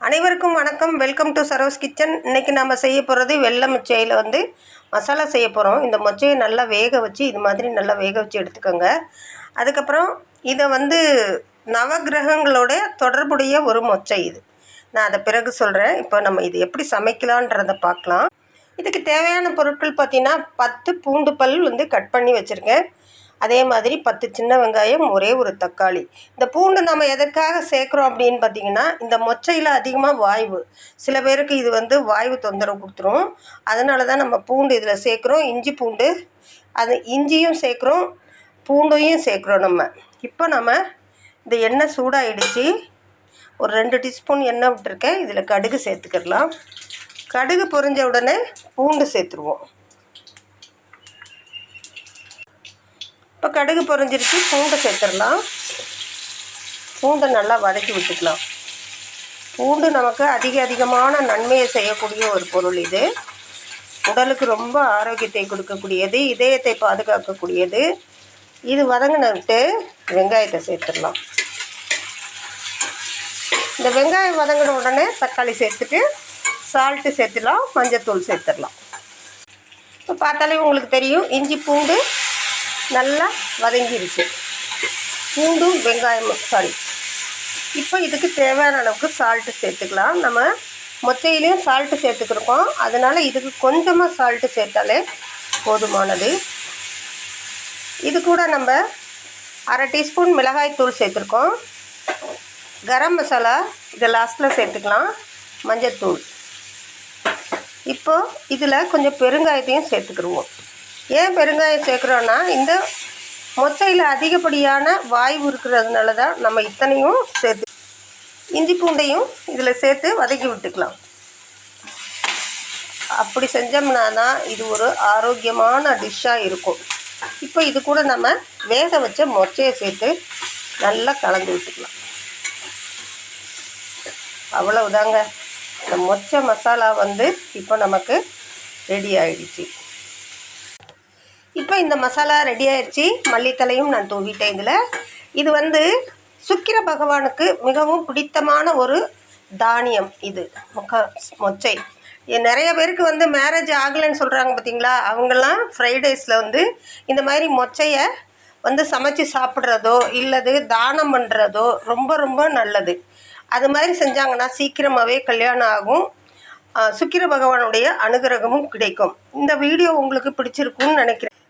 அனைவருக்கும் வணக்கம். Welcome to Saro's kitchen இன்றைக்கி நம்ம செய்ய போகிறது வெள்ளை மொச்சையில் வந்து மசாலா செய்ய போகிறோம் இந்த மொச்சையை நல்லா வேக வச்சு இது மாதிரி நல்லா வேக வச்சு எடுத்துக்கோங்க. அதுக்கப்புறம் இதை வந்து நவகிரகங்களோட தொடர்புடைய ஒரு மொச்சை இது. நான் அதை பிறகு சொல்கிறேன் இப்போ நம்ம இது எப்படி சமைக்கலான்றதை பார்க்கலாம். இதுக்கு தேவையான பொருட்கள் பார்த்திங்கன்னா பத்து பூண்டு பல் வந்து கட் பண்ணி வச்சுருக்கேன். அதே மாதிரி பத்து சின்ன வெங்காயம் ஒரே ஒரு தக்காளி. இந்த பூண்டு நம்ம எதற்காக சேர்க்குறோம் அப்படின்னு பார்த்தீங்கன்னா இந்த மொச்சையில் அதிகமாக வாய்வு. சில பேருக்கு இது வந்து வாய்வு தொந்தரவு கொடுத்துரும். அதனால தான் நம்ம பூண்டு இதில் சேர்க்குறோம். இஞ்சி பூண்டு அது இஞ்சியும் சேர்க்குறோம் பூண்டையும் சேர்க்குறோம் நம்ம. இப்போ நம்ம இந்த எண்ணெய் சூடாகிடுச்சு ஒரு ரெண்டு டீஸ்பூன் எண்ணெய் விட்டுருக்கேன். இதில் கடுகு சேர்த்துக்கிடலாம். கடுகு பொரிஞ்ச உடனே பூண்டு சேர்த்துருவோம். இப்போ கடுகு பொறிஞ்சிருச்சு பூண்டை சேர்த்துடலாம். பூண்டை நல்லா வதக்கி விட்டுக்கலாம். பூண்டு நமக்கு அதிக அதிகமான நன்மையை செய்யக்கூடிய ஒரு பொருள் இது. உடலுக்கு ரொம்ப ஆரோக்கியத்தை கொடுக்கக்கூடியது இதயத்தை பாதுகாக்கக்கூடியது. இது வதங்கினவிட்டு வெங்காயத்தை சேர்த்துடலாம். இந்த வெங்காயம் வதங்கின உடனே தக்காளி சேர்த்துட்டு சால்ட்டு சேர்த்துடலாம் மஞ்சத்தூள் சேர்த்துடலாம். இப்போ பார்த்தாலே உங்களுக்கு தெரியும் இஞ்சி பூண்டு நல்லா வதங்கிருச்சு. பூண்டும் வெங்காயம் சாரி இப்போ இதுக்கு தேவையான அளவுக்கு சால்ட்டு சேர்த்துக்கலாம். நம்ம மொத்தையிலையும் சால்ட்டு சேர்த்துக்கிருக்கோம். அதனால் இதுக்கு கொஞ்சமாக சால்ட்டு சேர்த்தாலே போதுமானது. இது கூட நம்ம அரை டீஸ்பூன் மிளகாய்த்தூள் சேர்த்துருக்கோம். கரம் மசாலா இதை லாஸ்ட்டில் சேர்த்துக்கலாம். மஞ்சத்தூள். இப்போது இதில் கொஞ்சம் பெருங்காயத்தையும் சேர்த்துக்கிடுவோம் ஏன் பெருங்காயம் சேர்க்குறோன்னா இந்த மொச்சையில் அதிகப்படியான வாய்வு இருக்கிறதுனால தான் நம்ம இத்தனையும் சேர்த்து இஞ்சி பூண்டையும் இதில் சேர்த்து வதக்கி விட்டுக்கலாம். அப்படி செஞ்சோம்னா தான் இது ஒரு ஆரோக்கியமான டிஷ்ஷாக இருக்கும். இப்போ இது கூட நம்ம வேக வச்ச மொச்சையை சேர்த்து நல்லா கலந்து விட்டுக்கலாம். அவ்வளவுதாங்க. இந்த மொச்சை மசாலா வந்து இப்போ நமக்கு ரெடி ஆகிடுச்சு இப்போ இந்த மசாலா ரெடி ஆயிடுச்சு மல்லித்தலையும் நான் தூவிட்டேன் இதில். இது வந்து சுக்கிர பகவானுக்கு மிகவும் பிடித்தமான ஒரு தானியம் இது. மொச்சை. நிறைய பேருக்கு வந்து மேரேஜ் ஆகலைன்னு சொல்கிறாங்க பார்த்தீங்களா? அவங்கெல்லாம் ஃப்ரைடேஸில் வந்து இந்த மாதிரி மொச்சையை வந்து சமைச்சு சாப்பிட்றதோ இல்லது தானம் பண்ணுறதோ ரொம்ப ரொம்ப நல்லது. அது மாதிரி செஞ்சாங்கன்னா சீக்கிரமாகவே கல்யாணம் ஆகும். சுக்கிர பகவானுடைய அனுகிரகமும் கிடைக்கும். இந்த வீடியோ உங்களுக்கு பிடிச்சிருக்குன்னு நினைக்கிறேன்.